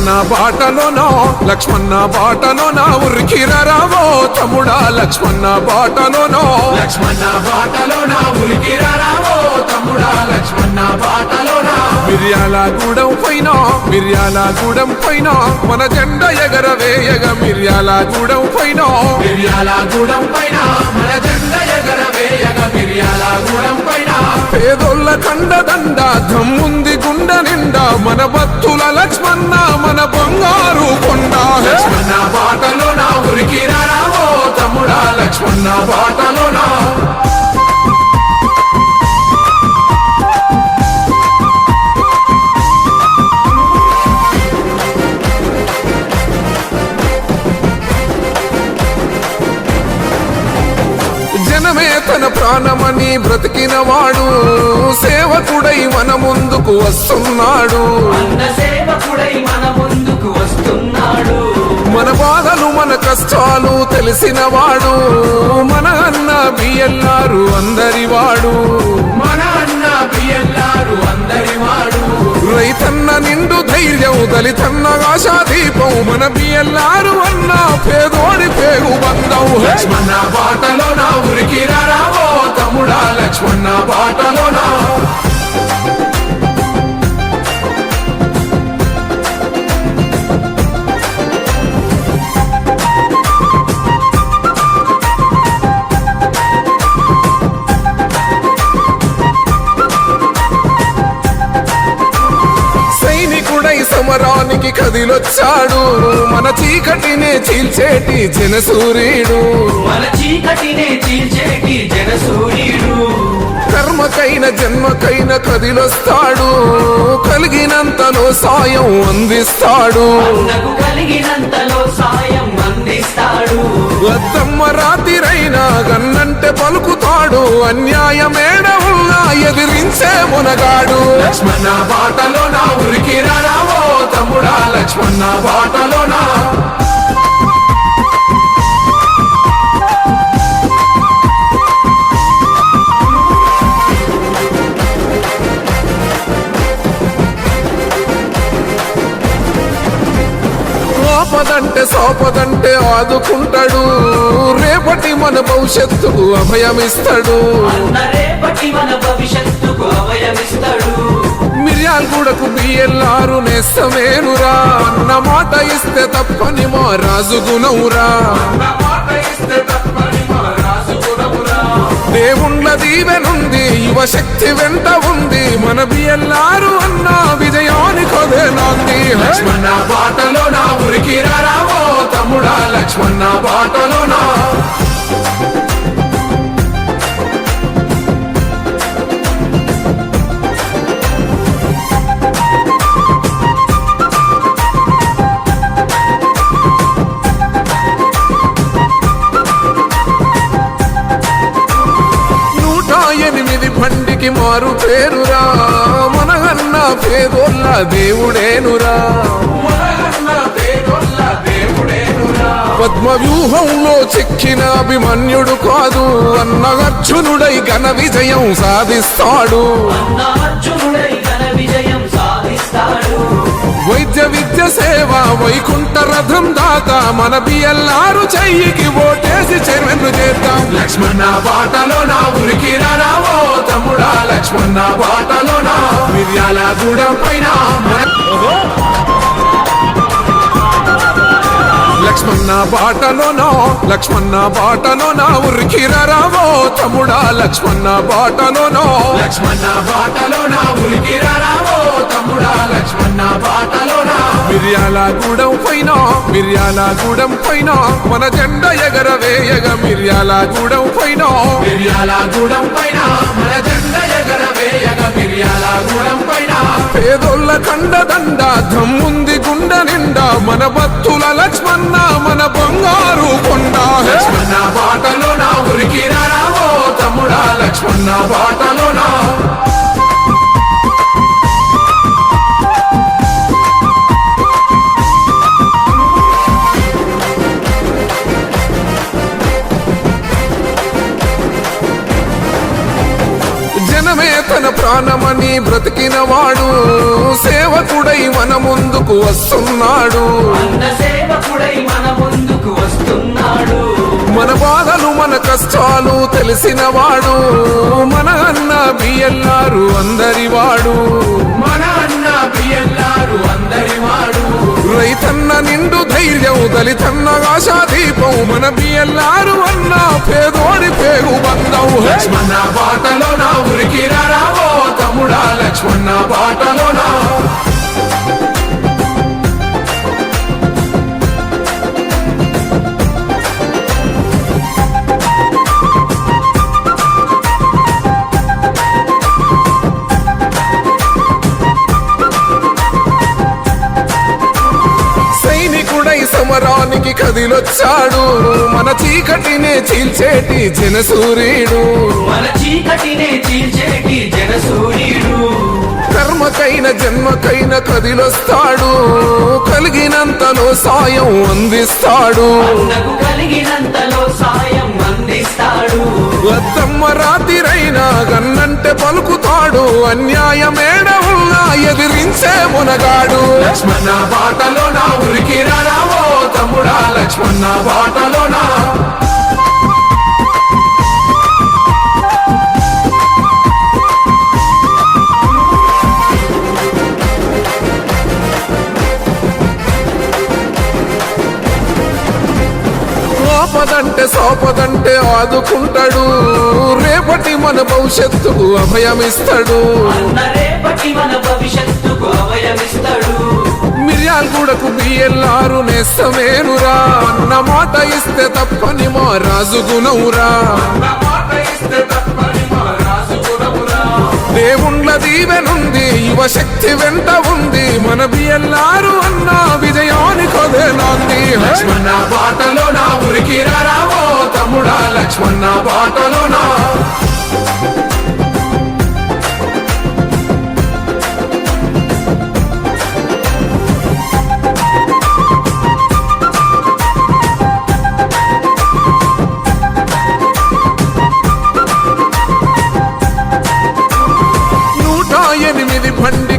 బాటలోనో లక్ష్మణ బాటలోన ఉరికిరావో తమ్ముడా లక్ష్మణ బాటలోనో లక్ష్మణ బాటలోన ఉరికిరావో తమ్ముడా లక్ష్మణ బాటలోన మిర్యాల గూడెం పైన మిర్యాల గూడెం పైన మన జెండ ఎగరవేయగ మిర్యాల గూడెం పైన. మిర్యాల గూడెం పైన మన జెండ ఎగరవేయగ మిర్యాల గూడెం పైన. పేదోళ్ళ కండదండ దమ్ముంది గుండె నిండా మన భక్తుల లక్ష్మణ బంగారు కొండ. లక్ష్మణ బాటలో నా ఉరికి రావో తమ్ముడా లక్ష్మణ బాటలో నా తన ప్రాణమని బ్రతికిన వాడు సేవకుడై మన ముందుకు వస్తున్నాడు మన ముందుకు వస్తున్నాడు. మన బాధలు మన కష్టాలు తెలిసిన వాడు మన అన్న బియ్యల్లారు అందరి వాడు మన అన్న బియ్యల్లారు అందరి వాడు రైతన్న నిండు ధైర్యం దళితన్న ఆశా దీపం మన బియ్యల్లారు అన్న పేదోడి పేగు బంధం. లక్ష్మణ బాటలో నా ఉరికి రావో తమ్ముడా లక్ష్మణ బాటలో నా సమరానికి కదిలొచ్చాడు. మన చీకటినే చీల్చేటి జనసూర్యుడు మన చీకటినే చీల్చేటి జనసూర్యుడు కర్మకైన జన్మకైన కదిలొస్తాడు. కలిగినంతలో సాయం అందిస్తాడు. కలిగినంతలో సాయం అందిస్తాడు. వద్దమ్మ రాతిరైనా గన్నంటే పలుకుతాడు. అన్యాయమేడ ఉన్నా ఎదిరించే మునగాడు. లక్ష్మణ బాటలోన ఉరికిరావో తమ్ముడా లక్ష్మణ బాటలోనా? ఆపదంటే సోపదంటే ఆదుకుంటాడు. రేపటి మన భవిష్యత్తుకు అభయమిస్తాడు. రేపటి మన భవిష్యత్తుకు అభయమిస్తాడు. మిర్యాలగూడకు బియ్యల్లారు నేస్తమేనురా. అన్న మాట ఇస్తే తప్పని మా రాజు గుణవురా దేవుళ్ళ దీవెనుంది యువశక్తి వెంట ఉంది. మన బియ్యల్లారు అన్న విజయానికి అదే నాంది. బాటలో నా ఉరికి రావో తమ్ముడా లక్ష్మణ బాటలో నా బండికి మారు పేరురా. మనగన్న పేదోళ్ళ దేవుడేనురా. పద్మ వ్యూహంలో చెక్కిన అభిమన్యుడు కాదు. అన్న అర్జునుడై ఘన విజయం సాధిస్తాడు. వైద్య విద్య సేవ వైకుంఠ రథం దాత. మన బియ్యల్లారు చెయ్యికి ఓటేసి చెరువు చేద్దాం. లక్ష్మణ బాటలోన ఉరికిరావో తమ్ముడా లక్ష్మణ బాటలోన? మిర్యాల గూడెం పైన లక్ష్మణ బాటలోనో? లక్ష్మణ బాటలోన? ఉరికిరావో తమ్ముడా లక్ష్మణ బాటలోనో? లక్ష్మణ బాటలోన? ఉరికిరావో బాటలోన మిర్యాల గూడెం పైన మిర్యాల గూడెం పైన మన జెండ ఎగరవేయగ మిర్యాల గూడెం పైన. మిర్యాల గూడెం పైన మన జెండ ఎగరవేయగ మిర్యాల గూడెం పైన. పేదోళ్ళ కండదండ దమ్ముంది గుండె నిండా మన భక్తుల లక్ష్మణ మన బంగారు కొండ! లక్ష్మణ బాటలోన ఉరికిరావో తమ్ముడా లక్ష్మణ బాటలోన. జనమే సేవకుడై మన ముందుకు వస్తున్నాడు. మన మన బాధలు మన కష్టాలు తెలిసిన వాడు మన అన్న బిఎల్లారు అందరి వాడు మన అన్న బియ్యల్లారు అందరి వాడు రైతన్న నిండు ధైర్యం దళితన్న ఆశా దీపం. మన బిఎల్లారు అన్న పేదోడి పేగు బంధం! లక్ష్మణ బాటలో నా ఉరికి రావో తమ్ముడా లక్ష్మణ బాటలో కదిలొచ్చాడు. మన చీకటినే చీల్చేటి జనసూర్యుడు మన చీకటినే చీల్చేటి జనసూర్యుడు కర్మకైన జన్మకైన కదిలొస్తాడు. కలిగినంతలో సాయం అందిస్తాడు. కలిగినంతలో సాయం అందిస్తాడు. అత్తమ్మ రాతిరైనా గన్నంటే పలుకుతాడు. అన్యాయమేడ ఉన్నా ఎదిరించే మునగాడు. లక్ష్మణ బాటలో నా ఉరికి రావో తమ్ముడా లక్ష్మణ బాటలోనా? ఆపదంటే సోపదంటే ఆదుకుంటాడు. రేపటి మన భవిష్యత్తుకు అభయమిస్తాడు. రేపటి మన భవిష్యత్తుకు అభయమిస్తాడు. మిర్యాలగూడకు బిఎల్ఆరు నేస్తమేనురా. అన్న మాట ఇస్తే తప్పని మా రాజు గుణవురా దేవుండ్ల దీవెనుంది యువశక్తి వెంట ఉంది. మన బిఎల్ఆరు అన్న విజయానికి అదేనాంది లక్ష్మణ బాటలో నా ఉరికి రావో తమ్ముడా లక్ష్మణ బాటలో నా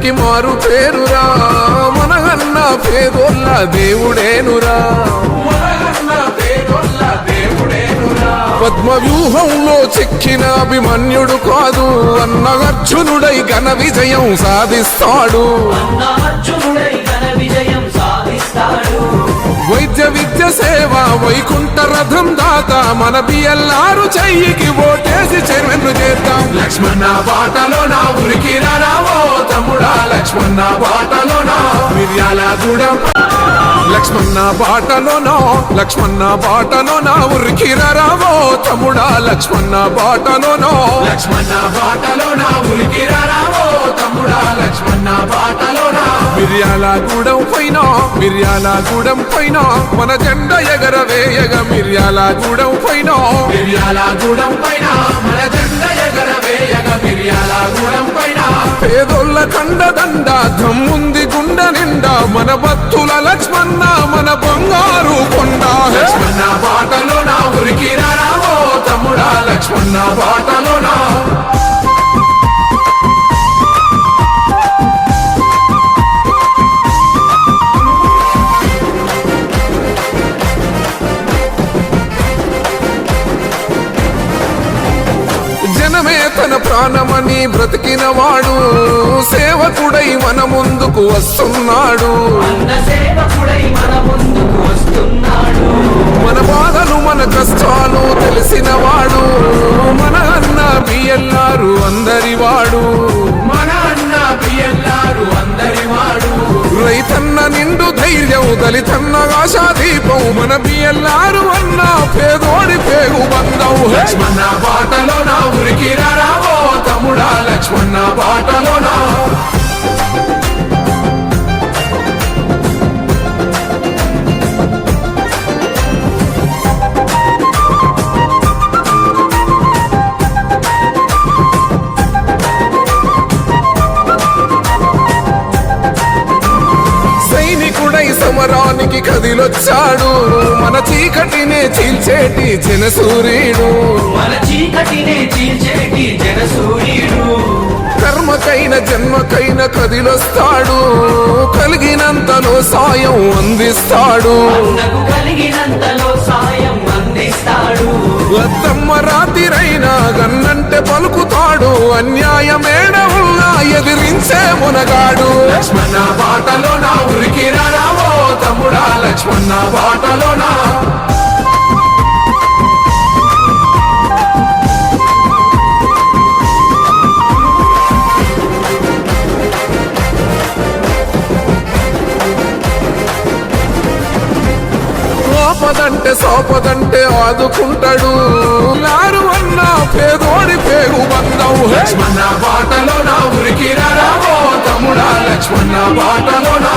బండికి మారు పేరురా. మన అన్న పేదోళ్ళ దేవుడేనురా. పద్మ వ్యూహంలో చెక్కిన అభిమన్యుడు కాదు. అన్న అర్జునుడై ఘన విజయం సాధిస్తాడు. వైద్య విద్య సేవ వైకుంఠ రథం దాత మన బిఎల్ఆరు చెయ్యికి ఓటేసి చెరువెన్ను చేద్దాం. లక్ష్మణ బాటలో నా ఉరికి మిర్యాల గూడెం లక్ష్మణ బాటలోనో లక్ష్మణ బాటలోనా ఉరికిరావో తమ్ముడా లక్ష్మణ బాటలోనో. లక్ష్మణ బాటలో నా ఉరికి రావో తమ్ముడా లక్ష్మణ బాటలో నా మిర్యాల గూడెం పైన మిర్యాల గూడెం పైన మన జెండ ఎగరవేయగ మిర్యాల గూడెం పైన. మిర్యాల గూడెం పైన మన జెండ ఎగరవేయగ మిర్యాల గూడెం పైన. పేదోళ్ళ కండదండ దమ్ముంది గుండె నిండా మన భక్తుల లక్ష్మణ మన బంగారు కొండ. లక్ష్మణ బాటలో నా ఉరికి రావో తమ్ముడా లక్ష్మణ బాటలో నా తన ప్రాణమని బ్రతికిన వాడు సేవకుడై మన ముందుకు వస్తున్నాడు. మన బాధలు మన కష్టాలు తెలిసిన వాడు మన అన్న బిఎల్ఆరు అందరి రైతన్న నిండు ధైర్యం దళితన్న ఆశా దీపం మన బిఎల్ఆరు అన్న పేదోడి పేగు బంధం! లక్ష్మణ బాటలో నా ఉరికి రావో తమ్ముడా లక్ష్మణ బాటలో నా సమరానికి కదిలొచ్చాడు. మన చీకటినే చీల్చేటి జనసూర్యుడు మన చీకటినే చీల్చేటి జనసూర్యుడు కర్మకైన జన్మకైన కదిలొస్తాడు. కలిగినంతలో సాయం అందిస్తాడు. కలిగినంతలో సాయం అందిస్తాడు లత్తమ్మ రాతిరైనా గన్నంటే పలుకుతాడు అన్యాయమేడ ఉన్నా ఎదిరించే మునగాడు. లక్ష్మణ బాటలో నా ఉరికి రావో తమ్ముడా లక్ష్మణ బాటలో నా ఆపదంటే సోపదంటే ఆదుకుంటాడు. లారు అన్న పేదోడి పేరు బంధం. హే! లక్ష్మణ బాటలో నా ఉరికి రావో తమ్ముడా లక్ష్మణ బాటలో నా?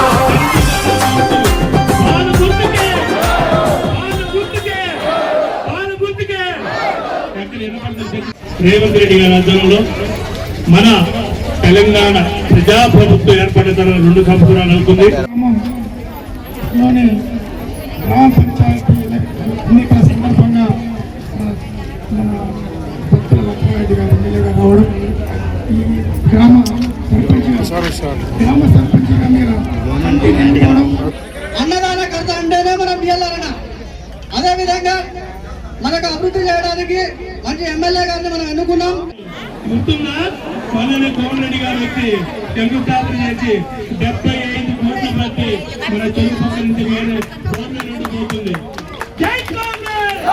రేవంత్ రెడ్డి గారి ఆధ్వర్యంలో మన తెలంగాణ ప్రజాప్రభుత్వం ఏర్పడిన తర్వాత రెండు సంవత్సరాలు అవుతుంది లోని గ్రామ పంచాయతీ ఎన్నికల సందర్భంగా భక్తుల లక్ష్మారెడ్డి గారు ఎమ్మెల్యే గారు రావడం. ఈ గ్రామ సర్పంచ్ గ్రామ సర్పంచ్గా మీరు కంటిన్యూ అన్నదానకర్త అంటేనే మనం బియ్యాలన్న అదే విధంగా మనకు అభివృద్ధి చేయడానికి మంచి ఎమ్మెల్యే గారిని మనం ఎన్నుకున్నాం. గుర్తుందా? మొన్ననే కోమల్ రెడ్డి గారు వచ్చి శంకుస్థాపన చేసి డెబ్బై ఐదు కోట్ల ప్రతి మన చెరుకు పక్క నుంచి నుండి పోతుంది జై కాంగ్రెస్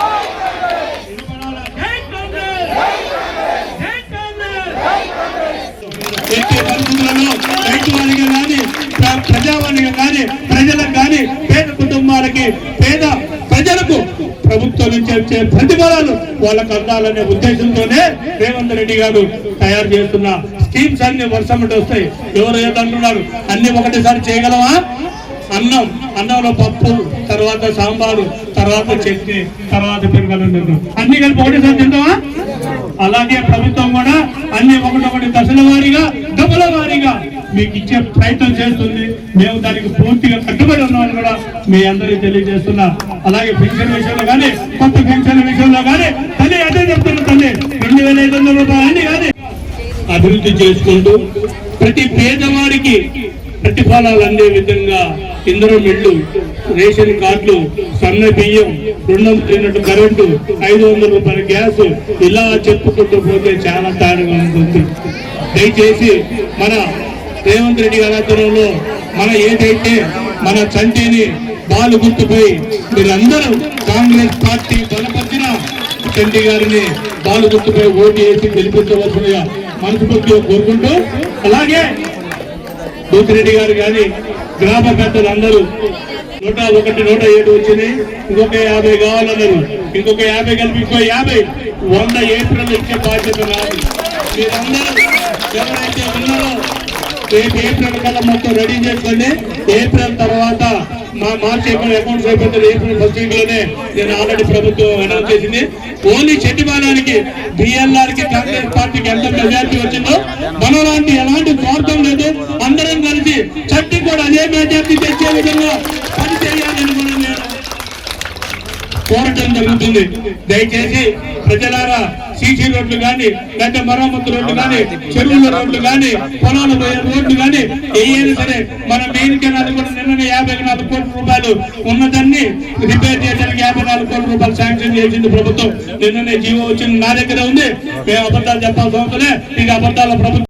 కానీ ప్ర- ప్రజావాణిగా కానీ ప్రజలకు కానీ పేద కుటుంబాలకి పేద ప్రజలకు ప్రభుత్వం నుంచి వచ్చే ప్రతిఫలాలు వాళ్ళకు అందాలనే ఉద్దేశంతోనే రేవంత్ రెడ్డి గారు తయారు చేస్తున్న స్కీమ్స్ అన్ని వర్షం వస్తాయి ఎవరు ఏదంటున్నారు అన్ని ఒకటేసారి చేయగలవా అన్నం అన్నంలో పప్పు తర్వాత సాంబారు తర్వాత చట్నీ తర్వాత పెరుగలు అన్ని కలిపి ఒకటేసారి తింటావా? అలాగే ప్రభుత్వం కూడా అన్ని ఒకటొకటి దశల వారీగా డబ్బుల వారీగా మీకు ఇచ్చే ప్రయత్నం చేస్తుంది. మేము దానికి పూర్తిగా కట్టుబడి ఉన్నామని కూడా మీ అందరికీ తెలియజేస్తున్నా. అలాగే పెన్షన్ విషయంలో కానీ కొత్త పెన్షన్ విషయంలో కానీ తల్లి అదే చెప్తున్నా తల్లి. రెండు వేల ఐదు వందల రూపాయలు అన్ని కానీ అభివృద్ధి చేసుకుంటూ ప్రతి పేదవాడికి ప్రతిఫలాలు అందే విధంగా ఇందరూ మిల్లు రేషన్ కార్డులు సన్న బియ్యం రెండు తిన్నట్టు కరెంటు ఐదు వందల రూపాయల గ్యాస్ ఇలా చెప్పుకుంటూ పోతే చాలా తేడాగా ఉంటుంది. దయచేసి మన రేవంత్ రెడ్డి గారి ఆధ్వర్యంలో మన ఏదైతే మన చంటిని బాలు గుర్తుపై మీరందరూ కాంగ్రెస్ పార్టీ బలపరిచిన చంటి గారిని బాలు గుర్తుపై ఓటు వేసి గెలిపించవలసిందిగా మనస్ఫూర్తిగా కోరుకుంటూ అలాగే దూసిరెడ్డి గారు కానీ గ్రామ పెద్దలందరూ నూట ఒకటి నూట ఏడు వచ్చినాయి. ఇంకొక యాభై కావాలన్నారు. ఇంకొక యాభై కలిపి ఇంకో యాభై. వంద ఏప్రిల్ ఇచ్చే బాధ్యత నాది. మీరందరూ ఎవరైతే ఉన్నారో రేపు ఏప్రిల్ కల్లా మొత్తం రెడీ చేసుకోండి. ఏప్రిల్ తర్వాత మార్చి ఏప్రిల్ అకౌంట్స్ అయిపోతుంది. ఏప్రిల్ ఫస్ట్ వీక్లోనే నేను ఆల్రెడీ ప్రభుత్వం అనౌన్స్ చేసింది. ఓన్లీ చెట్టిబాలానికి బిఎల్ఆర్కి కాంగ్రెస్ పార్టీకి ఎంత మెజార్టీ వచ్చిందో మనలాంటి ఎలాంటి స్వార్థం లేదు. అందరం కలిసి చట్టి కూడా అదే మెజార్టీ తెచ్చే విధంగా పని చేయాలని కూడా నేను కోరటం జరుగుతుంది. దయచేసి ప్రజలారా సీసీ రోడ్లు కానీ లేకపోతే మరమ్మతు రోడ్లు కానీ చెరువుల రోడ్లు కానీ పొలాలు పోయే రోడ్లు కానీ ఏదైనా సరే మన మెయిన్ కెనాల్ కూడా నిన్న యాభై నాలుగు కోట్ల రూపాయలు ఉన్నదాన్ని రిపేర్ చేయడానికి యాభై నాలుగు కోట్ల రూపాయలు శాంక్షన్ చేసింది ప్రభుత్వం. నిన్ననే జీవో వచ్చింది నా దగ్గర ఉంది. మేము అబద్ధాలు చెప్పాల్సిన అవసరం. ఇది అబద్ధాల ప్రభుత్వం